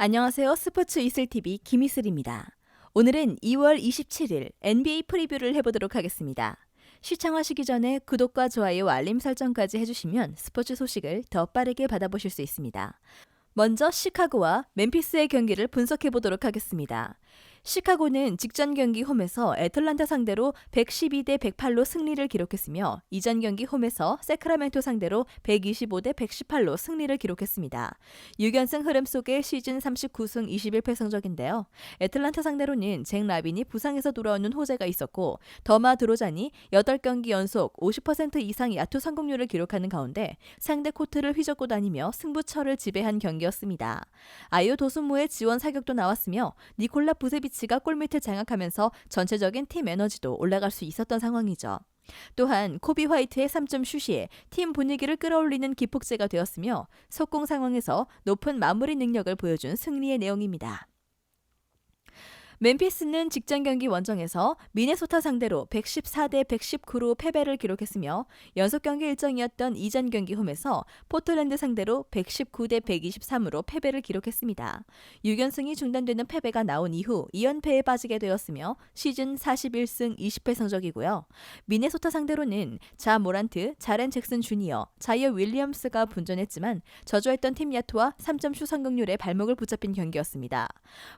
안녕하세요. 스포츠 이슬TV 김이슬입니다. 오늘은 2월 27일 NBA 프리뷰를 해보도록 하겠습니다. 시청하시기 전에 구독과 좋아요, 알림 설정까지 해주시면 스포츠 소식을 더 빠르게 받아보실 수 있습니다. 먼저 시카고와 멤피스의 경기를 분석해 보도록 하겠습니다. 시카고는 직전 경기 홈에서 애틀란타 상대로 112대 108로 승리를 기록했으며 이전 경기 홈에서 세크라멘토 상대로 125대 118로 승리를 기록했습니다. 6연승 흐름 속에 시즌 39승 21패 성적인데요. 애틀란타 상대로는 잭 라빈이 부상에서 돌아오는 호재가 있었고 더마 드로잔이 8경기 연속 50% 이상 야투 성공률을 기록하는 가운데 상대 코트를 휘젓고 다니며 승부처를 지배한 경기였습니다. 아이오 도순무의 지원 사격도 나왔으며 니콜라 부세비 치 스가 골밑을 장악하면서 전체적인 팀 에너지도 올라갈 수 있었던 상황이죠. 또한 코비 화이트의 3점 슛이 팀 분위기를 끌어올리는 기폭제가 되었으며 속공 상황에서 높은 마무리 능력을 보여준 승리의 내용입니다. 멤피스는 직전 경기 원정에서 미네소타 상대로 114대 119로 패배를 기록했으며 연속 경기 일정이었던 이전 경기 홈에서 포틀랜드 상대로 119대 123으로 패배를 기록했습니다. 6연승이 중단되는 패배가 나온 이후 2연패에 빠지게 되었으며 시즌 41승 20패 성적이고요. 미네소타 상대로는 자 모란트, 자렌 잭슨 주니어, 자이어 윌리엄스가 분전했지만 저조했던 팀 야투와 3점 슛 성공률에 발목을 붙잡힌 경기였습니다.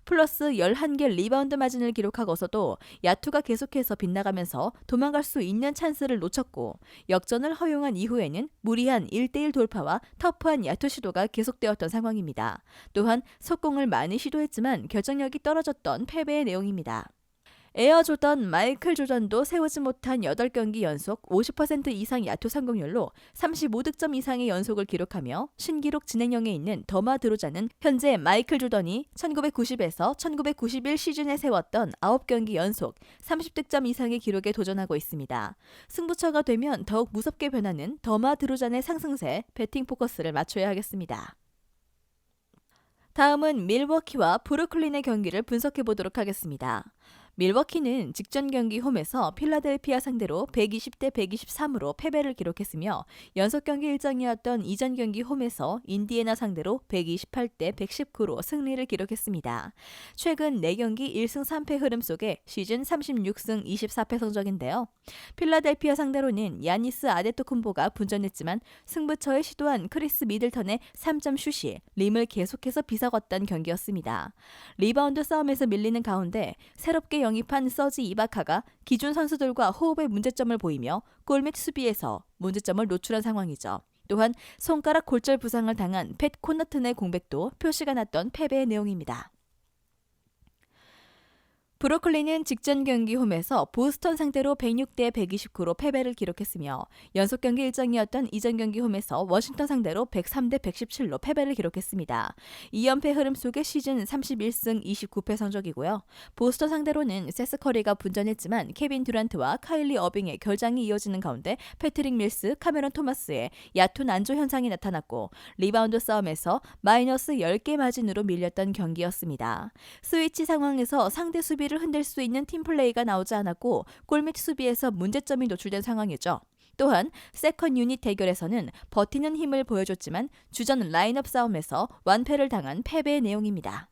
플러스 11개 리 리바운드 마진을 기록하고서도 야투가 계속해서 빗나가면서 도망갈 수 있는 찬스를 놓쳤고 역전을 허용한 이후에는 무리한 1대1 돌파와 터프한 야투 시도가 계속되었던 상황입니다. 또한 속공을 많이 시도했지만 결정력이 떨어졌던 패배의 내용입니다. 에어 조던 마이클 조던도 세우지 못한 8경기 연속 50% 이상 야투 성공률로 35득점 이상의 연속을 기록하며 신기록 진행형에 있는 더마 드로자는 현재 마이클 조던이 1990에서 1991 시즌에 세웠던 9경기 연속 30득점 이상의 기록에 도전하고 있습니다. 승부처가 되면 더욱 무섭게 변하는 더마 드로잔의 상승세 배팅 포커스를 맞춰야 하겠습니다. 다음은 밀워키와 브루클린의 경기를 분석해 보도록 하겠습니다. 밀워키는 직전 경기 홈에서 필라델피아 상대로 120대 123으로 패배를 기록했으며 연속 경기 일정이었던 이전 경기 홈에서 인디애나 상대로 128대 119로 승리를 기록했습니다. 최근 4경기 1승 3패 흐름 속에 시즌 36승 24패 성적인데요. 필라델피아 상대로는 야니스 아데토쿤보가 분전했지만 승부처에 시도한 크리스 미들턴의 3점 슛이 림을 계속해서 비사걷던 경기였습니다. 리바운드 싸움에서 밀리는 가운데 새롭게 영입한 서지 이바카가 기존 선수들과 호흡의 문제점을 보이며 골밑 수비에서 문제점을 노출한 상황이죠. 또한 손가락 골절 부상을 당한 팻 코너튼의 공백도 표시가 났던 패배의 내용입니다. 브로클리는 직전 경기 홈에서 보스턴 상대로 106대 129로 패배를 기록했으며 연속 경기 일정이었던 이전 경기 홈에서 워싱턴 상대로 103대 117로 패배를 기록했습니다. 2연패 흐름 속에 시즌 31승 29패 성적이고요. 보스턴 상대로는 세스 커리가 분전했지만 케빈 듀란트와 카일리 어빙의 결장이 이어지는 가운데 패트릭 밀스, 카메론 토마스의 야투 난조 현상이 나타났고 리바운드 싸움에서 마이너스 10개 마진으로 밀렸던 경기였습니다. 스위치 상황에서 상대 수비 수비를 흔들 수 있는 팀플레이가 나오지 않았고 골밑 수비에서 문제점이 노출된 상황이죠. 또한 세컨 유닛 대결에서는 버티는 힘을 보여줬지만 주전 라인업 싸움에서 완패를 당한 패배의 내용입니다.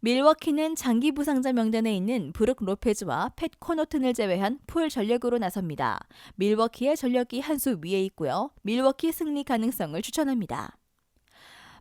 밀워키는 장기 부상자 명단에 있는 브룩 로페즈와 팻 코노튼을 제외한 풀 전력으로 나섭니다. 밀워키의 전력이 한 수 위에 있고요. 밀워키 승리 가능성을 추천합니다.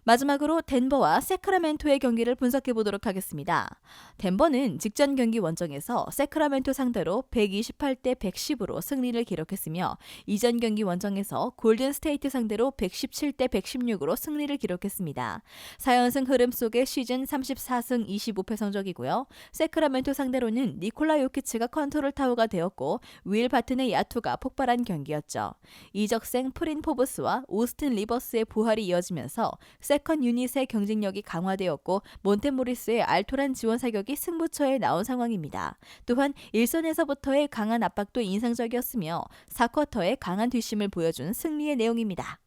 마지막으로 덴버와 세크라멘토의 경기를 분석해 보도록 하겠습니다. 덴버는 직전 경기 원정에서 세크라멘토 상대로 128대 110으로 승리를 기록했으며 이전 경기 원정에서 골든 스테이트 상대로 117대 116으로 승리를 기록했습니다. 4연승 흐름 속에 시즌 34승 25패 성적이고요. 세크라멘토 상대로는 니콜라 요키치가 컨트롤 타워가 되었고 윌 바튼의 야투가 폭발한 경기였죠. 이적생 프린 포브스와 오스틴 리버스의 부활이 이어지면서 세컨 유닛의 경쟁력이 강화되었고 몬테모리스의 알토란 지원 사격이 승부처에 나온 상황입니다. 또한 일선에서부터의 강한 압박도 인상적이었으며 4쿼터의 강한 뒷심을 보여준 승리의 내용입니다.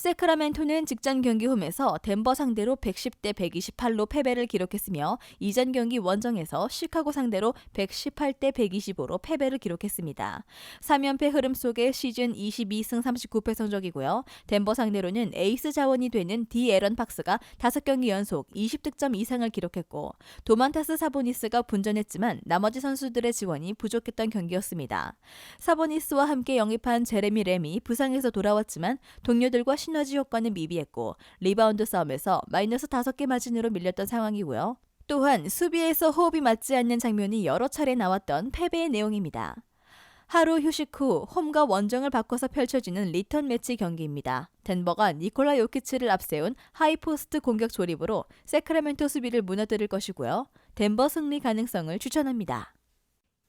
세크라멘토는 직전 경기 홈에서 덴버 상대로 110대 128로 패배를 기록했으며 이전 경기 원정에서 시카고 상대로 118대 125로 패배를 기록했습니다. 3연패 흐름 속에 시즌 22승 39패 성적이고요. 덴버 상대로는 에이스 자원이 되는 디 에런 박스가 5경기 연속 20득점 이상을 기록했고 도만타스 사보니스가 분전했지만 나머지 선수들의 지원이 부족했던 경기였습니다. 사보니스와 함께 영입한 제레미 램이 부상에서 돌아왔지만 동료들과 시너지 효과는 미비했고 리바운드 싸움에서 마이너스 5개 마진으로 밀렸던 상황이고요. 또한 수비에서 호흡이 맞지 않는 장면이 여러 차례 나왔던 패배의 내용입니다. 하루 휴식 후 홈과 원정을 바꿔서 펼쳐지는 리턴 매치 경기입니다. 덴버가 니콜라 요키치를 앞세운 하이포스트 공격 조립으로 세크라멘토 수비를 무너뜨릴 것이고요. 덴버 승리 가능성을 추천합니다.